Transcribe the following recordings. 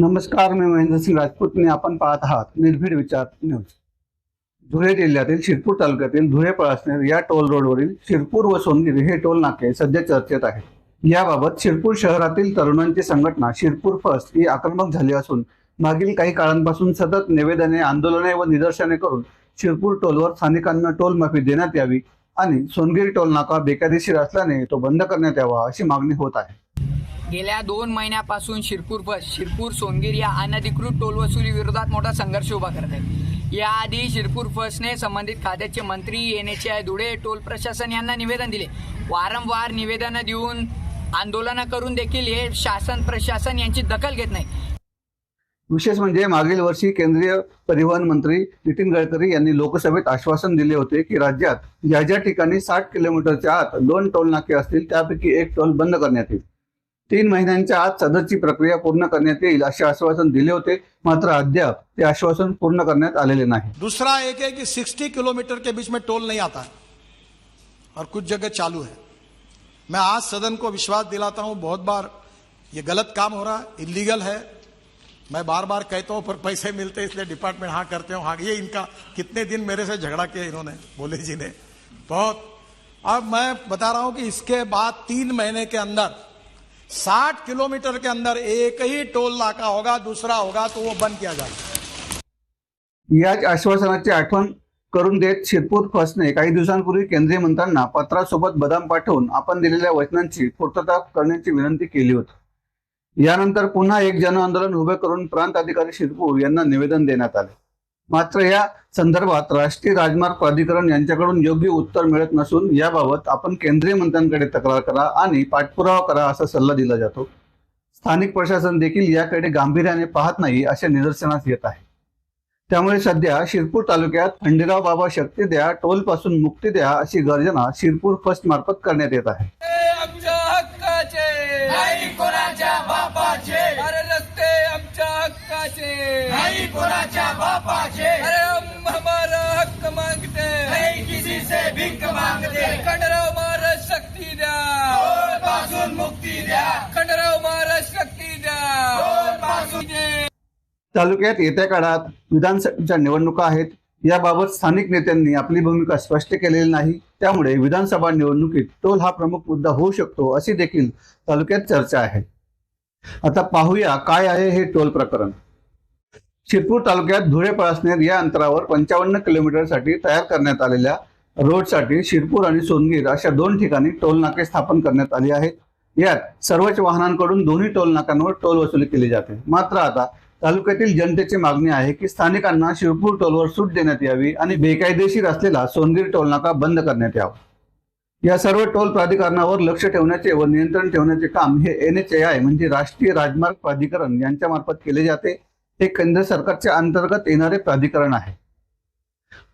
नमस्कार मी महेंद्रसिंग राजपूतने आपण पाहत आहात निर्भीड विचार न्यूज. धुळे जिल्ह्यातील शिरपूर तालुक्यातील धुळे पळासनेर या टोल रोडवरील शिरपूर व सोनगिरी हे टोल नाके सध्या चर्चेत आहेत. याबाबत शिरपूर शहरातील तरुणांची संघटना शिरपूर फर्स्ट ही आक्रमक झाली असून मागील काही काळांपासून सतत निवेदने आंदोलने व निदर्शने करून शिरपूर टोलवर स्थानिकांना टोल माफी देण्यात यावी आणि सोनगिरी टोल नाका बेकायदेशीर असल्याने तो बंद करण्यात यावा अशी मागणी होत आहे. गेल्या दोन महिन्यापासून शिरपूर बस शिरपूर सोनगीर या अनधिकृत टोल वसुली विरोधात मोठा संघर्ष उभा करत आहे. याआधी शिरपूर फसने संबंधित खात्याचे मंत्री N H I Dhule toll प्रशासन यांना निवेदन दिले. वारंवार निवेदनं देऊन आंदोलनं करून देखील हे शासन प्रशासन यांची दखल घेत नाही. विशेष म्हणजे मागील वर्षी केंद्रीय परिवहन मंत्री नितीन गडकरी यांनी लोकसभेत आश्वासन दिले होते की राज्यात ज्या ज्या ठिकाणी साठ किलोमीटरच्या आत दोन टोल नाके असतील त्यापैकी एक टोल बंद करण्यात येईल. तीन महिन्यांच्या आत सदरची प्रक्रिया पूर्ण असे आश्वासन दिले होते. मात्र अद्याप आश्वासन पूर्ण नाही. दूसरा एक है कि 60 किलोमीटर के बीच में टोल नहीं आता है और कुछ जगह चालू है। मैं आज सदन को विश्वास दिलाता हूँ, बहुत बार ये गलत काम हो रहा है, इलीगल है। मैं बार बार कहता हूँ, पर पैसे मिलते इसलिए डिपार्टमेंट हाँ करते हो हाँ ये इनका कितने दिन मेरे से झगड़ा किया इन्होंने, बोले जी ने। बहुत। अब मैं बता रहा हूँ कि इसके बाद तीन महीने के अंदर साठ किलोमीटर के अंदर एक ही टोल नाका होगा दूसरा होगा तो वो बंद किया जाएगा। याच आश्वासनाची आठवण करून देत शिरपूर फसने काही दिवसांपूर्वी केंद्रीय मंत्र्यांना पत्रासोबत बदाम पाठवून आपण दिलेल्या वचनांची पूर्तता करण्याची विनंती केली होती. यानंतर पुन्हा एक जन आंदोलन उभे करून प्रांत अधिकारी शिरपूर यांना निवेदन देण्यात आले. मात्र या संदर्भात राष्ट्रीय राजमार्ग प्राधिकरण यांच्याकडून योग्य उत्तर मिळत नसून याबाबत आपण केंद्रीय मंत्र्यांकडे तक्रार करा आणि पाठपुरावा करा असा सल्ला दिला जातो. स्थानिक प्रशासन देखील याकडे गांभीर्याने पाहत नाही अशा निदर्शनास येत आहे. त्यामुळे सध्या शिरपूर तालुक्यात खंडेराव बाबा शक्ती द्या टोलपासून मुक्ती द्या अशी गर्जना शिरपूर फर्स्ट मार्फत करण्यात येत आहे. आमच्या हक्काचे. नाही कोणाच्या बापाचे. अरे रस्ते आमच्या हक्काचे. खंडराव महाराज शक्ती द्या. पासून तालुक्यात येत्या काळात विधानसभेच्या निवडणुका आहेत. याबाबत स्थानिक नेत्यांनी आपली भूमिका स्पष्ट केलेली नाही. त्यामुळे विधानसभा निवडणुकीत टोल हा प्रमुख मुद्दा होऊ शकतो अशी देखील तालुक्यात चर्चा आहे. आता पाहूया काय आहे हे टोल प्रकरण. शिरपूर तालुक्यात धुळे पळसनेर या अंतरावर पंचावन्न किलोमीटरसाठी तयार करण्यात आलेल्या रोडसाठी शिरपूर आणि सोनगीर अशा दोन ठिकाणी टोल नाके स्थापन करण्यात आली आहेत. यात सर्वच वाहनांकडून दोन्ही टोल नाक्यांवर टोल वसुली केली जाते. मात्र आता तालुक्यातील जनतेची मागणी आहे की स्थानिकांना शिरपूर टोलवर सूट देण्यात यावी आणि बेकायदेशीर असलेला सोनगीर टोल नाका बंद करण्यात यावा. या सर्व टोल प्राधिकरणावर लक्ष ठेवण्याचे व नियंत्रण ठेवण्याचे काम हे एन एच ए आय म्हणजे राष्ट्रीय राजमार्ग प्राधिकरण यांच्या मार्फत केले जाते. हे केंद्र सरकारच्या अंतर्गत येणारे प्राधिकरण आहे.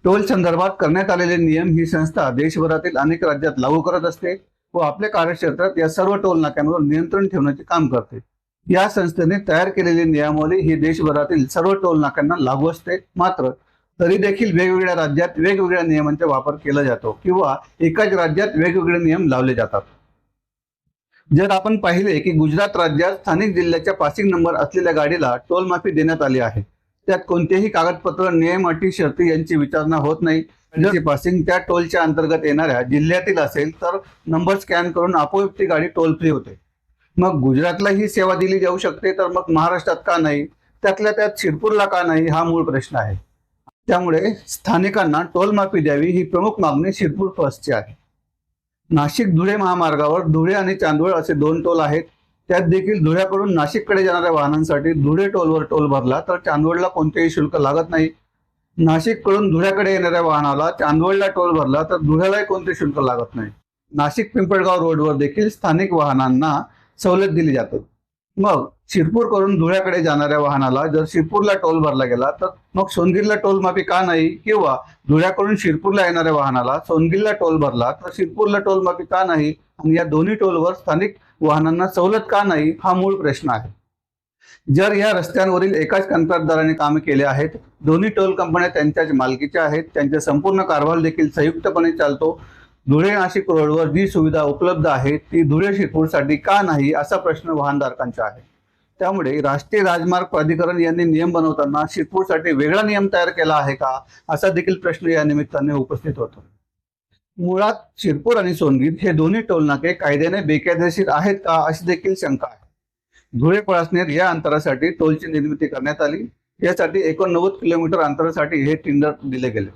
टोल संदर्भात करण्यात आलेले नियम ही संस्था देशभरातील अनेक राज्यात लागू करत असते. व आपल्या कार्यक्षेत्रात या सर्व टोल नाक्यांवर नियंत्रण ठेवण्याचे काम करते. या संस्थेने तयार केलेली नियमावली ही देशभरातील सर्व टोल नाक्यांना लागू असते. मात्र तरी देखील वेगवेगळ्या राज्यात वेगवेगळ्या नियमांचा वापर केला जातो किंवा एकाच राज्यात वेगवेगळे नियम लावले जातात. जर आपण पाहिले की गुजरात राज्यात स्थानिक जिल्ह्याच्या पासिंग नंबर असलेल्या गाडीला टोल माफी देण्यात आली आहे. त्यात कोणतेही कागदपत्र नियम अटी शर्ती यांची विचारणा होत नाही. पासिंग त्या टोलच्या अंतर्गत येणाऱ्या जिल्ह्यातील असेल तर नंबर स्कॅन करून आपोआप ती गाडी टोल फ्री होते. मग गुजरातला ही सेवा दिली जाऊ शकते तर मग महाराष्ट्रात का नाही? त्यातल्या त्यात शिरपूरला का नाही? हा मूळ प्रश्न आहे. त्यामुळे स्थानिकांना टोल माफी द्यावी ही प्रमुख मागणी शिरपूर फर्स्टची आहे. नाशिक धुळे महामार्गावर धुळे आणि चांदवड असे दोन टोल आहेत. त्यात देखील धुळ्याकडून नाशिककडे जाणाऱ्या वाहनांसाठी धुळे टोलवर टोल भरला तर चांदवडला कोणतेही शुल्क लागत नाही. नाशिककडून धुळ्याकडे येणाऱ्या वाहनाला चांदवडला टोल भरला तर धुळ्यालाही कोणते शुल्क लागत नाही. नाशिक पिंपळगाव रोडवर देखील स्थानिक वाहनांना सवलत दिली जाते. मग शिरपूर करून धुळ्याकडे जाणाऱ्या वाहनाला जर शिरपूरला टोल भरला गेला तर मग सोनगिरला टोल माफी का नाही किंवा धुळ्याकडून शिरपूरला येणाऱ्या वाहनाला सोनगिरला टोल भरला तर शिरपूरला टोल माफी का नाही आणि या दोन्ही टोलवर स्थानिक वाहनांना सवलत का नाही हा मूळ प्रश्न आहे. जर या रस्त्यांवरील एकाच कंत्राटदाराने कामे केले आहेत दोन्ही टोल कंपन्या त्यांच्याच मालकीच्या आहेत त्यांचा संपूर्ण कारभार देखील संयुक्तपणे चालतो धुळे नाशिक रोडवर जी सुविधा उपलब्ध आहे ती धुळे शिरपूरसाठी का नाही असा प्रश्न वाहनधारकांचा आहे. त्यामुळे राष्ट्रीय राजमार्ग प्राधिकरण यांनी नियम बनवताना शिरपूरसाठी वेगळा नियम तयार केला आहे का असा देखील प्रश्न या निमित्ताने उपस्थित होतो. मुळात शिरपूर आणि सोनगीर हे दोन्ही टोलनाके कायद्याने बेकायदेशीर आहेत का अशी देखील शंका आहे. धुळे पळसनेर या अंतरासाठी टोलची निर्मिती करण्यात आली. यासाठी एकोणनव्वद किलोमीटर अंतरासाठी हे टेंडर दिले गेले.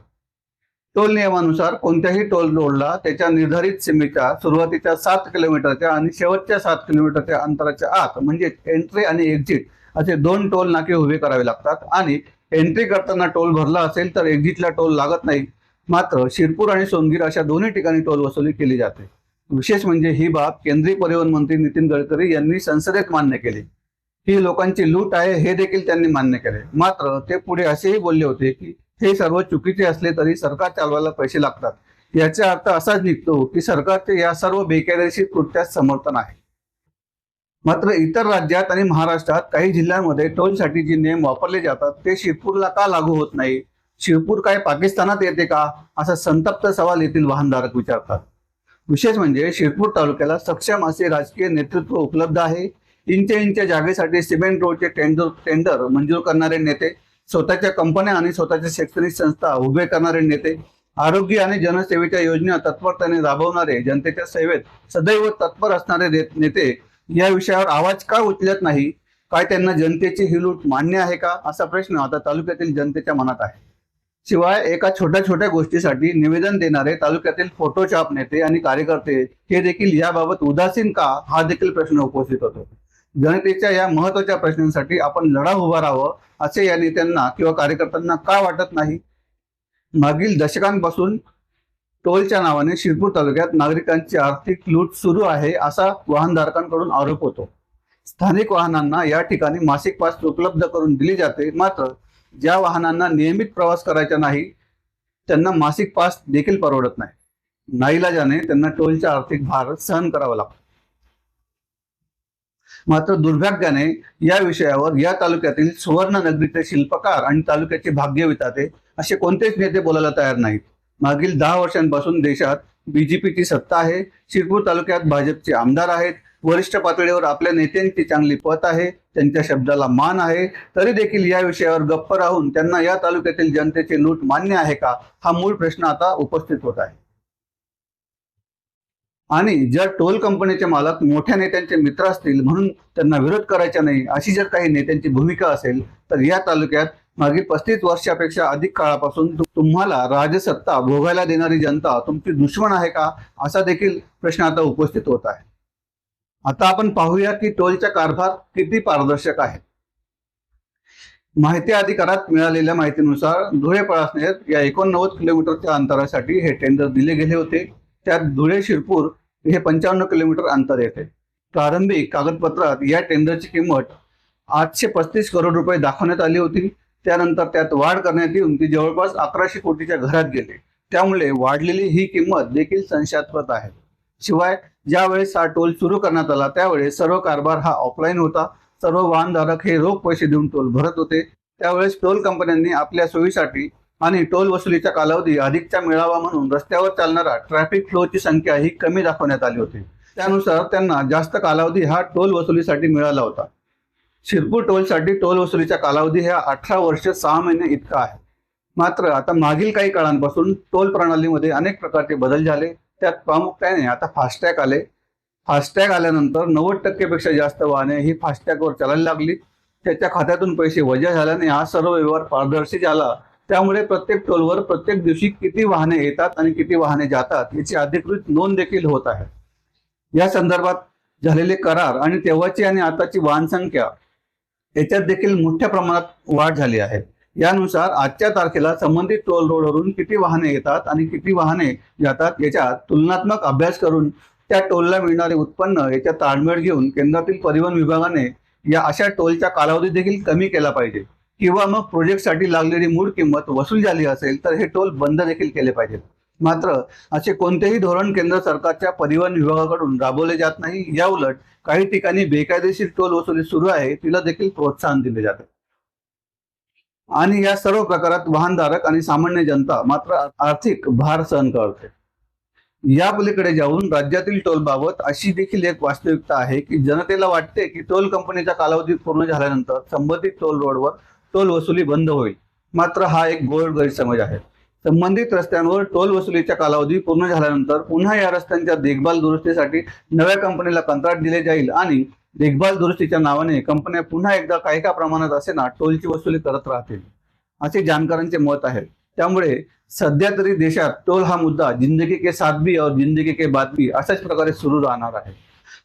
टोल नियमानुसार कोणत्याही टोल रोडला त्याच्या निर्धारित सीमेच्या सुरुवातीच्या सात किलोमीटरच्या आणि शेवटच्या सात किलोमीटरच्या अंतराच्या आत म्हणजे एंट्री आणि एक्झिट असे दोन टोल नाके उभे करावे लागतात. आणि एंट्री करताना टोल भरला असेल तर एक्झिटला टोल लागत नाही. मात्र शिरपूर आणि सोनगीर अशा दोन्ही ठिकाणी टोल वसुली केली जाते. विशेष म्हणजे ही बाब केंद्रीय परिवहन मंत्री नितीन गडकरी यांनी संसदेत मान्य केली. ही लोकांची लूट आहे हे देखील त्यांनी मान्य केले. मात्र ते पुढे असेही बोलले होते की हे सर्व चुकीचे असले तरी सरकार चालवायला पैसे लागतात. याचा अर्थ असाच निघतो की सरकारचे या सर्व बेकायदेशीर कृत्यास समर्थन आहे. मात्र इतर राज्यात आणि महाराष्ट्रात काही जिल्ह्यांमध्ये टोलसाठी जे नियम वापरले जातात. ते शिरपूरला का लागू होत नाही? शिरपूर काय पाकिस्तानात येते का? असा संतप्त सवाल येथील वाहनधारक विचारतात. विशेष म्हणजे शिरपूर तालुक्याला सक्षम असे राजकीय नेतृत्व उपलब्ध आहे. इंच इंच जागेसाठी सिमेंट रोडचे टेंडर टेंडर मंजूर करणारे नेते स्वतःच्या कंपन्या आणि स्वतःच्या शैक्षणिक संस्था उभे करणारे नेते आरोग्य आणि जनसेवेच्या योजना तत्परतेने राबवणारे जनतेच्या सेवेत सदैव तत्पर असणारे नेते या विषयावर आवाज का उचलत नाही? काय त्यांना जनतेची ही लूट मान्य आहे का? असा प्रश्न आता तालुक्यातील जनतेच्या मनात आहे. शिवाय एका छोट्या छोट्या गोष्टीसाठी निवेदन देणारे तालुक्यातील फोटोशॉप नेते आणि कार्यकर्ते हे देखील याबाबत उदासीन का हा देखील प्रश्न उपस्थित होतो. जनतेच्या या महत्त्वाच्या प्रश्नांसाठी आपण लढा उभा राहावं असे या नेत्यांना किंवा कार्यकर्त्यांना का वाटत नाही? मागील दशकांपासून टोलच्या नावाने शिरपूर तालुक्यात नागरिकांची आर्थिक लूट सुरू आहे असा वाहनधारकांकडून आरोप होतो. स्थानिक वाहनांना या ठिकाणी मासिक पास उपलब्ध करून दिली जाते मात्र ज्या वाहनांना नियमित प्रवास करायचा नाही त्यांना मासिक पास देखील परवडत नाही. नाईलाजाने त्यांना टोलचा आर्थिक भार सहन करावा लागतो. मात्र दुर्भाग्याने या विषयावर या तालुक्यातील सुवर्ण नगरीचे शिल्पकार आणि तालुक्याचे भाग्य विताते असे कोणतेच नेते बोलायला तयार नाहीत. मागील दहा वर्षांपासून देशात बीजेपीची सत्ता आहे शिरपूर तालुक्यात भाजपचे आमदार आहेत वरिष्ठ पातळीवर आपल्या नेत्यांची चांगली पत आहे त्यांच्या शब्दाला मान आहे. तरी देखील या विषयावर गप्प राहून त्यांना या तालुक्यातील जनतेचे लूट मान्य आहे का हा मूळ प्रश्न आता उपस्थित होत आहे. आणि जर टोल कंपनीचे मालक मोठ्या नेत्यांचे मित्र असतील म्हणून त्यांना विरोध करायचा नाही अशी जर काही नेत्यांची भूमिका असेल तर या तालुक्यात मागील पस्तीस वर्षापेक्षा अधिक काळापासून तुम्हाला राजसत्ता भोगायला देणारी जनता तुमची दुश्मन आहे का असा देखील प्रश्न आता उपस्थित होत आहे. आता आपण पाहूया की टोलचा कारभार किती पारदर्शक आहे माहिती अधिकारात मिळालेल्या माहितीनुसार धुळे पळासनेर या एकोणनव्वद किलोमीटरच्या अंतरासाठी हे टेंडर दिले गेले होते. त्यात धुळे शिरपूर हे पंचावन्न किलोमीटर अंतर येते. प्रारंभिक कागदपत्रात या टेंडरची किंमत आठशे पस्तीस करोड रुपये दाखवण्यात आली होती. त्यानंतर त्यात वाढ करण्यात येऊन ती जवळपास अकराशे कोटीच्या घरात गेली. त्यामुळे वाढलेली ही किंमत देखील संशयास्पद आहे. शिवाय ज्यावेळेस हा टोल सुरू करण्यात आला त्यावेळेस सर्व कारभार हा ऑफलाईन होता. सर्व वाहनधारक हे रोख पैसे देऊन टोल भरत होते. त्यावेळेस टोल कंपन्यांनी आपल्या सोयीसाठी आणि टोल वसुलीचा कालावधी अधिकचा मिळावा म्हणून रस्त्यावर चालणारा ट्रॅफिक फ्लोची संख्या ही कमी दाखवण्यात आली होती. त्यानुसार त्यांना जास्त कालावधी हा टोल वसुलीसाठी मिळाला होता. शिरपूर टोलसाठी टोल वसुलीचा कालावधी हा अठरा वर्ष सहा महिने इतका आहे. मात्र आता मागील काही काळांपासून टोल प्रणालीमध्ये अनेक प्रकारचे बदल झाले. त्यात प्रामुख्याने आता फास्टॅग आले. फास्टॅग आल्यानंतर नव्वद टक्केपेक्षा जास्त वाहने ही फास्टॅगवर चालायला लागली. त्याच्या खात्यातून पैसे वजा झाल्याने हा सर्व व्यवहार पारदर्शी झाला. त्यामुळे प्रत्येक टोलवर प्रत्येक दिवशी किती वाहने येतात आणि किती वाहने जातात याची अधिकृत नोंद देखील होत आहे. या संदर्भात झालेले करार आणि तेव्हाची आणि आताची वाहन संख्या याच्यात देखील मोठ्या प्रमाणात वाढ झाली आहे. यानुसार आजच्या तारखेला संबंधित टोल रोडवरून किती वाहने येतात आणि किती वाहने जातात याच्या तुलनात्मक अभ्यास करून त्या टोलला मिळणारे उत्पन्न याच्या ताळमेळ घेऊन केंद्रातील परिवहन विभागाने या अशा टोलचा कालावधी देखील कमी केला पाहिजे. किंवा मग प्रोजेक्टसाठी लागलेली मूळ किंमत वसूल झाली असेल तर हे टोल बंद देखील केले पाहिजेत. मात्र असे कोणतेही धोरण केंद्र सरकारच्या परिवहन विभागाकडून राबवले जात नाही. या उलट काही ठिकाणी बेकायदेशीर टोल वसुली सुरू आहे तिला देखील प्रोत्साहन दिले जाते. आणि या सर्व प्रकारात वाहनधारक आणि सामान्य जनता मात्र आर्थिक भार सहन करते. या पलीकडे जाऊन राज्यातील टोलबाबत अशी देखील एक वास्तविकता आहे की जनतेला वाटते की टोल कंपनीचा कालावधी पूर्ण झाल्यानंतर संबंधित टोल रोडवर टोल वसुली बंद होईल. मात्र हा एक गोड गैरसमज आहे. संबंधित रस्त्यांवर टोल वसुलीचा कालावधी पूर्ण झाल्यानंतर पुन्हा या रस्त्यांच्या देखभाल दुरुस्तीसाठी नव्या कंपनीला कंत्राट दिले जाईल आणि देखभाल दुरुस्तीच्या नावाने कंपन्या पुन्हा एकदा काही का प्रमाणात असे ना टोलची वसुली करत राहतील असे जाणकारांचे मत आहे. त्यामुळे सध्या तरी देशात टोल हा मुद्दा जिंदगी के साथ भी और जिंदगी के बाद भी अशाच प्रकारे सुरू राहणार आहे.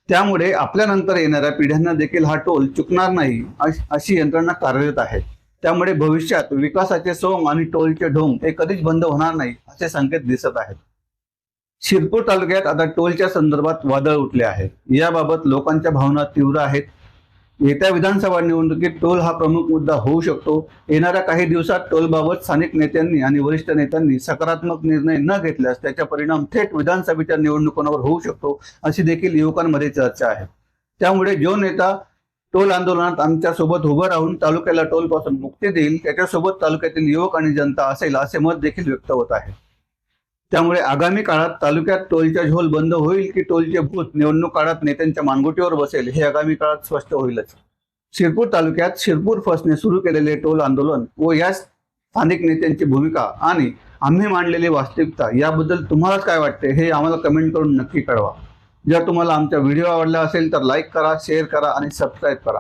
त्यामुळे आपल्यानंतर येणाऱ्या पिढ्यांना देखील हा टोल चुकणार नाही अशी यंत्रणा कार्यरत आहे. त्यामुळे भविष्यात विकासाचे सोंग आणि टोलचे ढोंग हे कधीच बंद होणार नाही असे संकेत दिसत आहेत. शिरपूर तालुक्यात आता टोलच्या संदर्भात वादळ उठले आहे. याबाबत लोकांच्या भावना तीव्र आहेत. येत्या विधानसभा निवडणुकीत टोल हा प्रमुख मुद्दा होऊ शकतो. येणाऱ्या काही दिवसात टोलबाबत स्थानिक नेत्यांनी आणि वरिष्ठ नेत्यांनी सकारात्मक निर्णय न घेतल्यास त्याचा परिणाम थेट विधानसभेच्या निवडणुकांवर होऊ शकतो अशी देखील युवकांमध्ये चर्चा आहे. त्यामुळे जो नेता टोल आंदोलनात आमच्यासोबत उभं राहून तालुक्याला टोलपासून मुक्ती देईल त्याच्यासोबत तालुक्यातील युवक आणि जनता असेल असे मत देखील व्यक्त होत आहे. त्यामुळे आगामी काळात तालुक्यात टोलच्या झोल बंद होईल की टोलचे भूत निवडणूक काळात नेत्यांच्या मानगुटीवर बसेल हे आगामी काळात स्पष्ट होईलच. शिरपूर तालुक्यात शिरपूर फसने सुरू केलेले टोल आंदोलन व या स्थानिक नेत्यांची भूमिका आणि आम्ही मांडलेली वास्तविकता याबद्दल तुम्हाला काय वाटते हे आम्हाला कमेंट करून नक्की कळवा. जर तुम्हाला आमचा व्हिडिओ आवडला असेल तर लाईक करा शेअर करा आणि सबस्क्राईब करा.